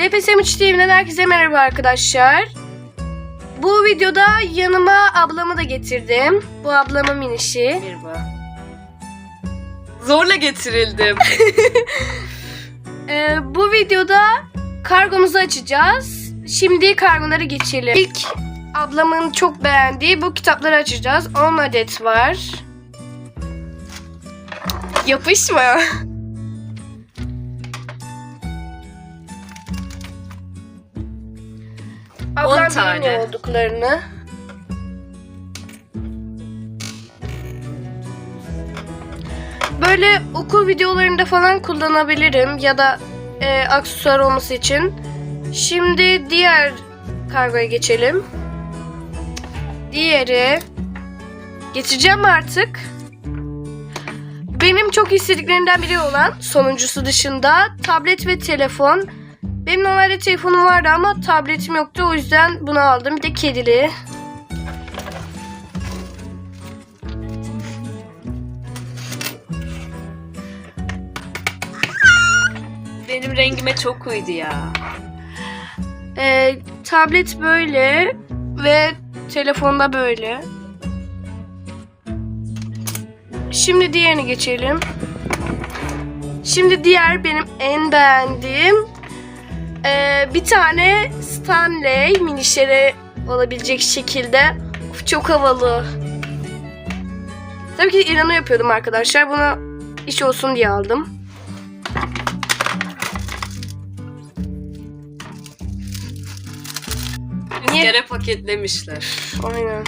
DPS Müç TV'den herkese merhaba arkadaşlar. Bu videoda yanıma ablamı da getirdim. Bu ablamın minişi. Merhaba. Zorla getirildim. Ee, bu videoda kargomuzu açacağız. Şimdi kargoları geçelim. İlk ablamın çok beğendiği bu kitapları açacağız. 10 adet var. Yapışma. Ablam tane. bilmiyor olduklarını. Böyle okul videolarında falan kullanabilirim ya da e, aksesuar olması için. Şimdi diğer kargoya geçelim. Diğeri geçeceğim artık. Benim çok istediklerimden biri olan sonuncusu dışında tablet ve telefon. Benim normalde telefonum vardı ama tabletim yoktu o yüzden bunu aldım. Bir de kedili. Benim rengime çok uydu ya. Ee, tablet böyle ve telefonda böyle. Şimdi diğerini geçelim. Şimdi diğer benim en beğendiğim ee, bir tane Stanley minişleri olabilecek şekilde. Of, çok havalı. Tabii ki İran'ı yapıyordum arkadaşlar. Bunu iş olsun diye aldım. Niye? Yere paketlemişler. Aynen.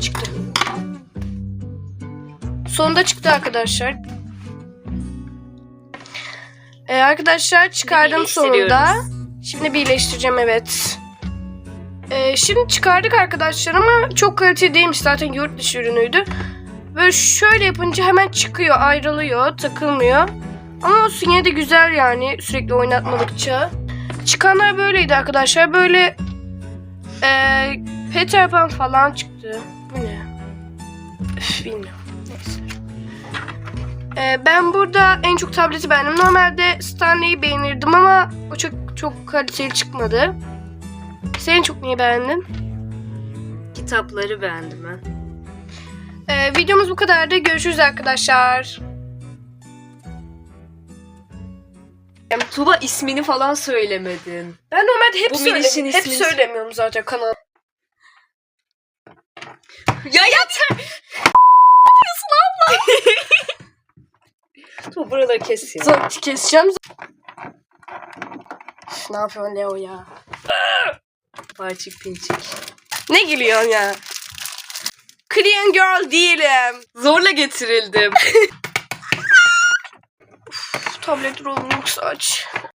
Çıktı. Sonunda çıktı arkadaşlar. Ee, arkadaşlar çıkardım sonunda. Şimdi birleştireceğim evet. Ee, şimdi çıkardık arkadaşlar ama çok kaliteli değilmiş zaten yurt dışı ürünüydü. Böyle şöyle yapınca hemen çıkıyor, ayrılıyor, takılmıyor. Ama olsun yine de güzel yani sürekli oynatmadıkça. Çıkanlar böyleydi arkadaşlar. Böyle eee Peter Pan falan çıktı. Bu ne? Üf, bilmiyorum. Neyse. Eee, ben burada en çok tableti beğendim. Normalde Stanley'i beğenirdim ama o çok çok kaliteli çıkmadı. Sen en çok neyi beğendin? Kitapları beğendim ben. Eee, videomuz bu kadardı. Görüşürüz arkadaşlar. Tuba ismini falan söylemedin. Ben normalde hep, Bu minişin hep ismini- söylemiyorum zaten kanal. Ya yeter! Tuba buraları kes ya. Zaten keseceğim. Üf, ne yapıyorsun Leo ya? Parçık pinçik. Ne gülüyorsun ya? Clean girl değilim. Zorla getirildim. Tablet rolunu aç.